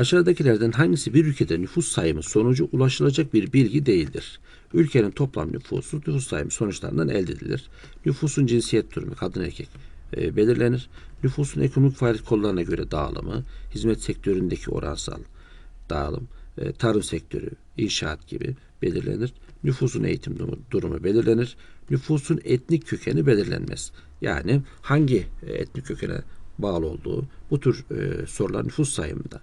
Aşağıdakilerden hangisi bir ülkede nüfus sayımı sonucu ulaşılacak bir bilgi değildir? Ülkenin toplam nüfusu nüfus sayımı sonuçlarından elde edilir. Nüfusun cinsiyet durumu kadın erkek e, belirlenir. Nüfusun ekonomik faaliyet kollarına göre dağılımı, hizmet sektöründeki oransal dağılım, e, tarım sektörü, inşaat gibi belirlenir. Nüfusun eğitim durumu, durumu belirlenir. Nüfusun etnik kökeni belirlenmez. Yani hangi e, etnik kökene bağlı olduğu bu tür e, sorular nüfus sayımında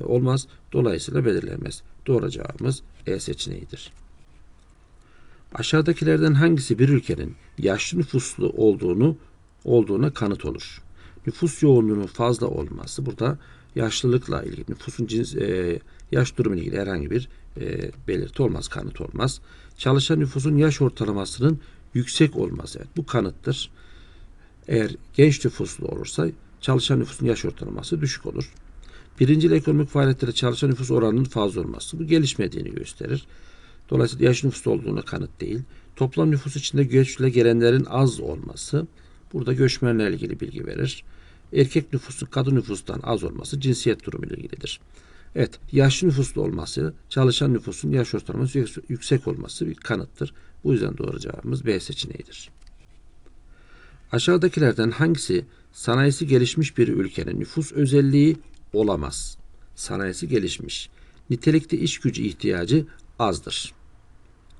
olmaz. Dolayısıyla belirlenmez. Doğru cevabımız E seçeneğidir. Aşağıdakilerden hangisi bir ülkenin yaşlı nüfuslu olduğunu olduğuna kanıt olur? Nüfus yoğunluğunun fazla olması burada yaşlılıkla ilgili nüfusun cins, e, yaş durumu ile ilgili herhangi bir e, belirti olmaz, kanıt olmaz. Çalışan nüfusun yaş ortalamasının yüksek olması evet, bu kanıttır. Eğer genç nüfuslu olursa çalışan nüfusun yaş ortalaması düşük olur. Birincil ekonomik faaliyetlere çalışan nüfus oranının fazla olması bu gelişmediğini gösterir. Dolayısıyla yaş nüfuslu olduğuna kanıt değil. Toplam nüfus içinde göçle gelenlerin az olması burada göçmenlerle ilgili bilgi verir. Erkek nüfusun kadın nüfustan az olması cinsiyet durumu ile ilgilidir. Evet, yaşlı nüfuslu olması, çalışan nüfusun yaş ortalaması yük- yüksek olması bir kanıttır. Bu yüzden doğru cevabımız B seçeneğidir. Aşağıdakilerden hangisi sanayisi gelişmiş bir ülkenin nüfus özelliği olamaz? Sanayisi gelişmiş. Nitelikli iş gücü ihtiyacı azdır.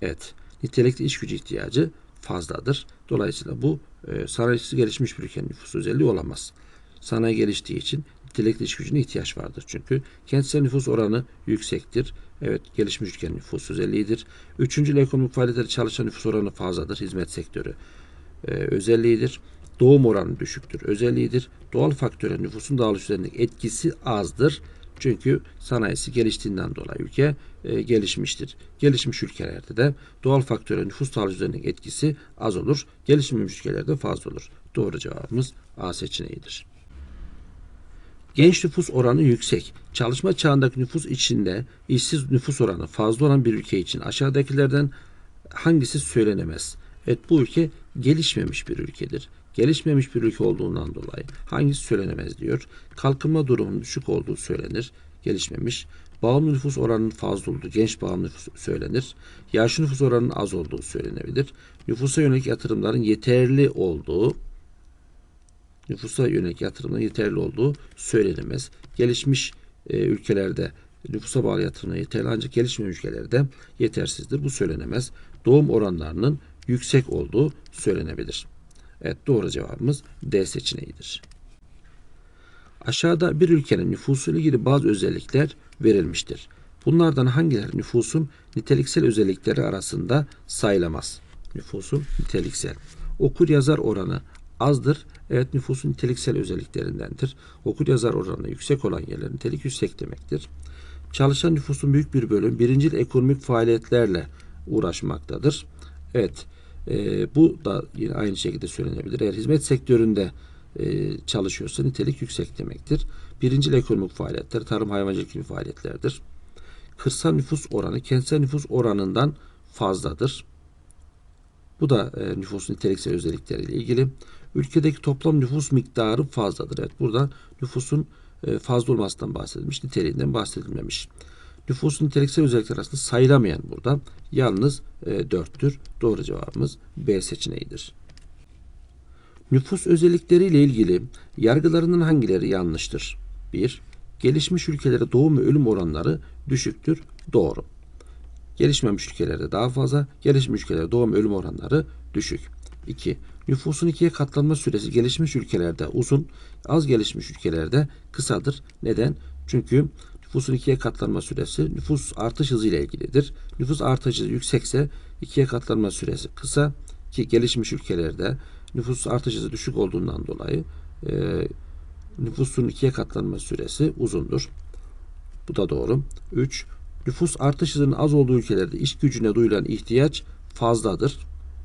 Evet, nitelikli iş gücü ihtiyacı fazladır. Dolayısıyla bu e, sanayisi gelişmiş bir ülkenin nüfus özelliği olamaz. Sanayi geliştiği için nitelikli iş gücüne ihtiyaç vardır. Çünkü kentsel nüfus oranı yüksektir. Evet, gelişmiş ülkenin nüfus özelliğidir. Üçüncü ekonomik faaliyetleri çalışan nüfus oranı fazladır. Hizmet sektörü e, özelliğidir. Doğum oranı düşüktür. Özelliğidir. Doğal faktöre nüfusun dağılış üzerindeki etkisi azdır. Çünkü sanayisi geliştiğinden dolayı ülke e, gelişmiştir. Gelişmiş ülkelerde de doğal faktöre nüfus dağılış üzerindeki etkisi az olur. Gelişmemiş ülkelerde fazla olur. Doğru cevabımız A seçeneğidir. Genç nüfus oranı yüksek. Çalışma çağındaki nüfus içinde işsiz nüfus oranı fazla olan bir ülke için aşağıdakilerden hangisi söylenemez? Evet bu ülke gelişmemiş bir ülkedir. Gelişmemiş bir ülke olduğundan dolayı hangisi söylenemez diyor. Kalkınma durumunun düşük olduğu söylenir. Gelişmemiş. Bağımlı nüfus oranının fazla olduğu, genç bağımlı nüfus söylenir. Yaşlı nüfus oranının az olduğu söylenebilir. Nüfusa yönelik yatırımların yeterli olduğu, nüfusa yönelik yatırımın yeterli olduğu söylenemez. Gelişmiş e, ülkelerde nüfusa bağlı yatırımlar yeterli ancak gelişmemiş ülkelerde yetersizdir. Bu söylenemez. Doğum oranlarının yüksek olduğu söylenebilir. Evet doğru cevabımız D seçeneğidir. Aşağıda bir ülkenin nüfusu ile ilgili bazı özellikler verilmiştir. Bunlardan hangileri nüfusun niteliksel özellikleri arasında sayılamaz? Nüfusun niteliksel. Okur yazar oranı azdır. Evet nüfusun niteliksel özelliklerindendir. Okur yazar oranı yüksek olan yerlerin nitelik yüksek demektir. Çalışan nüfusun büyük bir bölüm birincil ekonomik faaliyetlerle uğraşmaktadır. Evet e, bu da yine aynı şekilde söylenebilir. Eğer hizmet sektöründe e, çalışıyorsa nitelik yüksek demektir. Birincil ekonomik faaliyetler tarım hayvancılık gibi faaliyetlerdir. Kırsal nüfus oranı kentsel nüfus oranından fazladır. Bu da e, nüfusun niteliksel özellikleriyle ilgili. Ülkedeki toplam nüfus miktarı fazladır. Evet burada nüfusun e, fazla olmasından bahsedilmiş, niteliğinden bahsedilmemiş. Nüfusun niteliksel özellikler arasında sayılamayan burada yalnız e, 4'tür. Doğru cevabımız B seçeneğidir. Nüfus özellikleriyle ilgili yargılarının hangileri yanlıştır? 1. Gelişmiş ülkelerde doğum ve ölüm oranları düşüktür. Doğru. Gelişmemiş ülkelerde daha fazla, gelişmiş ülkelerde doğum ölüm oranları düşük. 2. Nüfusun ikiye katlanma süresi gelişmiş ülkelerde uzun, az gelişmiş ülkelerde kısadır. Neden? Çünkü nüfusun ikiye katlanma süresi nüfus artış hızı ile ilgilidir. Nüfus artış hızı yüksekse ikiye katlanma süresi kısa ki gelişmiş ülkelerde nüfus artış hızı düşük olduğundan dolayı e, nüfusun ikiye katlanma süresi uzundur. Bu da doğru. 3. Nüfus artış hızının az olduğu ülkelerde iş gücüne duyulan ihtiyaç fazladır.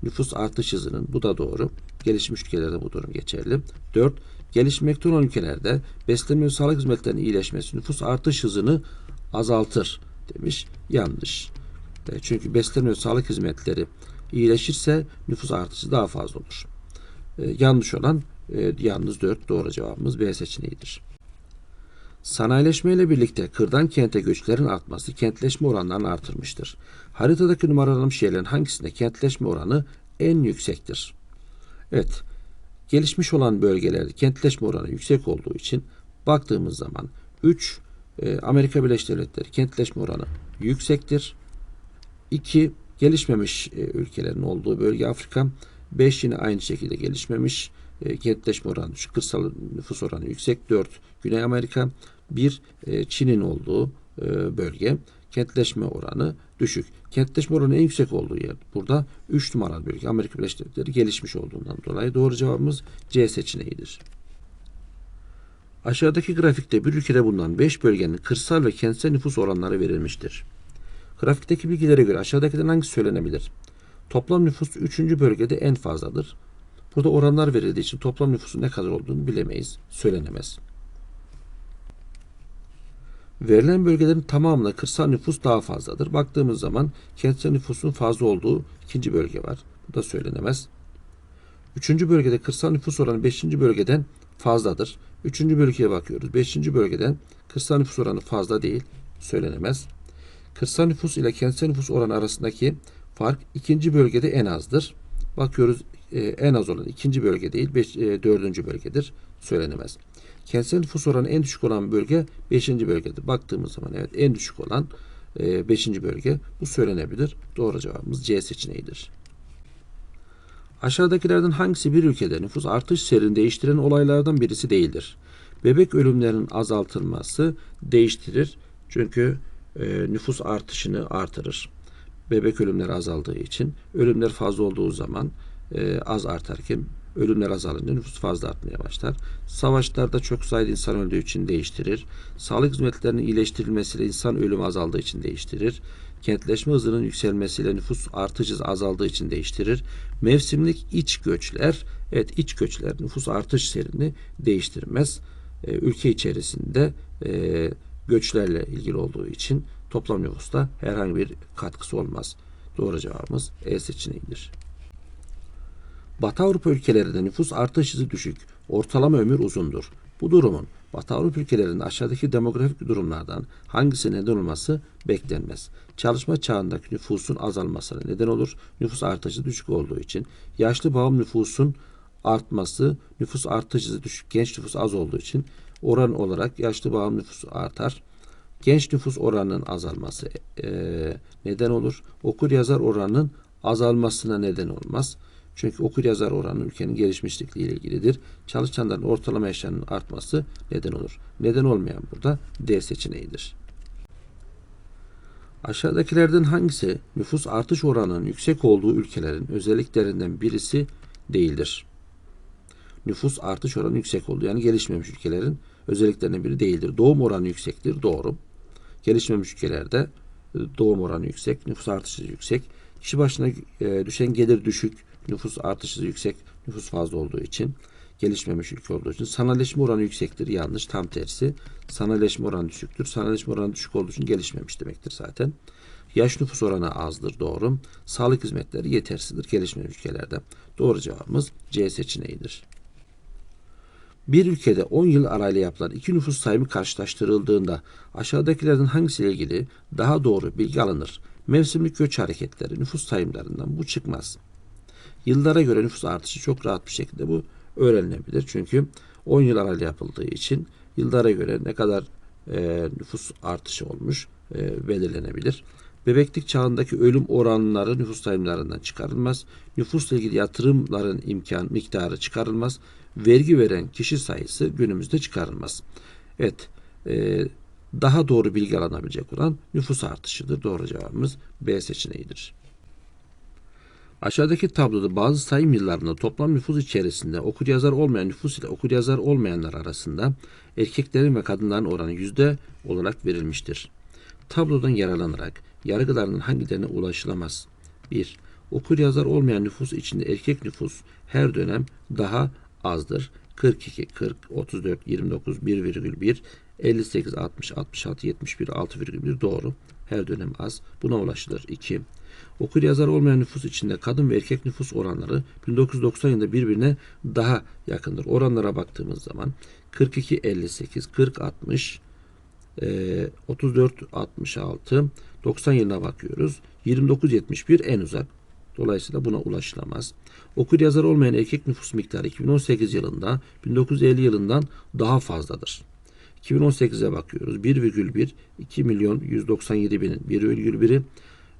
Nüfus artış hızının bu da doğru. Gelişmiş ülkelerde bu durum geçerli. 4. Gelişmekte olan ülkelerde beslenme ve sağlık hizmetlerinin iyileşmesi nüfus artış hızını azaltır demiş. Yanlış. E, Çünkü beslenme ve sağlık hizmetleri iyileşirse nüfus artışı daha fazla olur. E, yanlış olan e, yalnız 4 doğru cevabımız B seçeneğidir. Sanayileşmeyle birlikte kırdan kente göçlerin artması kentleşme oranlarını artırmıştır. Haritadaki numaralanmış yerlerin hangisinde kentleşme oranı en yüksektir? Evet, gelişmiş olan bölgelerde kentleşme oranı yüksek olduğu için baktığımız zaman 3 Amerika Birleşik Devletleri kentleşme oranı yüksektir. 2 gelişmemiş e, ülkelerin olduğu bölge Afrika. 5 yine aynı şekilde gelişmemiş. E, kentleşme oranı düşük. Kırsal nüfus oranı yüksek. 4 Güney Amerika. 1 e, Çin'in olduğu e, bölge. Kentleşme oranı düşük. Kentleşme oranı en yüksek olduğu yer. Burada 3 numaralı bölge Amerika Birleşik Devletleri gelişmiş olduğundan dolayı doğru cevabımız C seçeneğidir. Aşağıdaki grafikte bir ülkede bulunan 5 bölgenin kırsal ve kentsel nüfus oranları verilmiştir. Grafikteki bilgilere göre aşağıdakilerin hangisi söylenebilir? Toplam nüfus 3. bölgede en fazladır. Burada oranlar verildiği için toplam nüfusun ne kadar olduğunu bilemeyiz, söylenemez. Verilen bölgelerin tamamında kırsal nüfus daha fazladır. Baktığımız zaman kentsel nüfusun fazla olduğu ikinci bölge var. Bu da söylenemez. Üçüncü bölgede kırsal nüfus oranı beşinci bölgeden fazladır. Üçüncü bölgeye bakıyoruz. Beşinci bölgeden kırsal nüfus oranı fazla değil. Söylenemez. Kırsal nüfus ile kentsel nüfus oranı arasındaki fark ikinci bölgede en azdır. Bakıyoruz e, en az olan ikinci bölge değil beş, e, dördüncü bölgedir. Söylenemez. Kentsel nüfus oranı en düşük olan bölge beşinci bölgedir. Baktığımız zaman evet en düşük olan e, beşinci bölge. Bu söylenebilir. Doğru cevabımız C seçeneğidir. Aşağıdakilerden hangisi bir ülkede nüfus artış seyrini değiştiren olaylardan birisi değildir? Bebek ölümlerinin azaltılması değiştirir. Çünkü e, nüfus artışını artırır. Bebek ölümleri azaldığı için ölümler fazla olduğu zaman e, az artarken ölümler azalınca nüfus fazla artmaya başlar. Savaşlarda çok sayıda insan öldüğü için değiştirir. Sağlık hizmetlerinin iyileştirilmesiyle insan ölümü azaldığı için değiştirir. Kentleşme hızının yükselmesiyle nüfus artışı azaldığı için değiştirir. Mevsimlik iç göçler, evet iç göçler nüfus artış seyrini değiştirmez. E, ülke içerisinde e, göçlerle ilgili olduğu için toplam nüfusta herhangi bir katkısı olmaz. Doğru cevabımız E seçeneğidir. Batı Avrupa ülkelerinde nüfus artış hızı düşük, ortalama ömür uzundur. Bu durumun Batı Avrupa ülkelerinde aşağıdaki demografik durumlardan hangisi neden olması beklenmez. Çalışma çağındaki nüfusun azalmasına neden olur. Nüfus artışı düşük olduğu için. Yaşlı bağım nüfusun artması, nüfus artış hızı düşük, genç nüfus az olduğu için oran olarak yaşlı bağım nüfusu artar. Genç nüfus oranının azalması e, neden olur. Okur yazar oranının azalmasına neden olmaz. Çünkü okur yazar oranı ülkenin gelişmişlikle ilgilidir. Çalışanların ortalama yaşlarının artması neden olur. Neden olmayan burada D seçeneğidir. Aşağıdakilerden hangisi nüfus artış oranının yüksek olduğu ülkelerin özelliklerinden birisi değildir? Nüfus artış oranı yüksek olduğu yani gelişmemiş ülkelerin özelliklerinden biri değildir. Doğum oranı yüksektir. Doğru. Gelişmemiş ülkelerde e, doğum oranı yüksek, nüfus artışı yüksek. Kişi başına e, düşen gelir düşük, nüfus artışı yüksek, nüfus fazla olduğu için gelişmemiş ülke olduğu için sanayileşme oranı yüksektir. Yanlış. Tam tersi. Sanayileşme oranı düşüktür. Sanayileşme oranı düşük olduğu için gelişmemiş demektir zaten. Yaş nüfus oranı azdır. Doğru. Sağlık hizmetleri yetersizdir gelişmemiş ülkelerde. Doğru cevabımız C seçeneğidir. Bir ülkede 10 yıl arayla yapılan iki nüfus sayımı karşılaştırıldığında aşağıdakilerden hangisiyle ilgili daha doğru bilgi alınır? Mevsimlik göç hareketleri nüfus sayımlarından bu çıkmaz. Yıllara göre nüfus artışı çok rahat bir şekilde bu öğrenilebilir. Çünkü 10 yıl arayla yapıldığı için yıllara göre ne kadar e, nüfus artışı olmuş e, belirlenebilir. Bebeklik çağındaki ölüm oranları nüfus sayımlarından çıkarılmaz. Nüfusla ilgili yatırımların imkan miktarı çıkarılmaz. Vergi veren kişi sayısı günümüzde çıkarılmaz. Evet, e, daha doğru bilgi alınabilecek olan nüfus artışıdır. Doğru cevabımız B seçeneğidir. Aşağıdaki tabloda bazı sayım yıllarında toplam nüfus içerisinde okur yazar olmayan nüfus ile okur yazar olmayanlar arasında erkeklerin ve kadınların oranı yüzde olarak verilmiştir. Tablodan yararlanarak yargılarının hangilerine ulaşılamaz? 1. Okur yazar olmayan nüfus içinde erkek nüfus her dönem daha azdır. 42, 40, 34, 29, 1,1, 58, 60, 66, 71, 6,1 doğru. Her dönem az. Buna ulaşılır. 2. Okur yazar olmayan nüfus içinde kadın ve erkek nüfus oranları 1990 yılında birbirine daha yakındır. Oranlara baktığımız zaman 42 58 40 60 Ee, 34 66 90 yılına bakıyoruz. 29 71 en uzak. Dolayısıyla buna ulaşılamaz. Okur yazar olmayan erkek nüfus miktarı 2018 yılında 1950 yılından daha fazladır. 2018'e bakıyoruz. 1,1 2 milyon 197 binin 1,1'i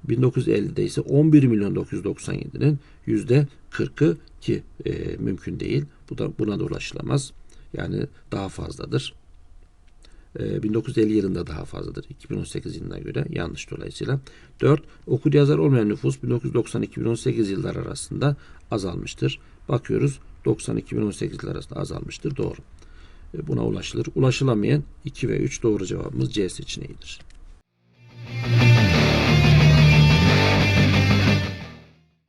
1950'de ise 11 milyon 997'nin yüzde 40'ı ki e, mümkün değil. Bu da buna da ulaşılamaz. Yani daha fazladır. E, 1950 yılında daha fazladır. 2018 yılına göre yanlış dolayısıyla. 4. Okur yazar olmayan nüfus 1990-2018 yıllar arasında azalmıştır. Bakıyoruz 90-2018 yıllar arasında azalmıştır. Doğru. E, Buna ulaşılır. Ulaşılamayan 2 ve 3 doğru cevabımız C seçeneğidir.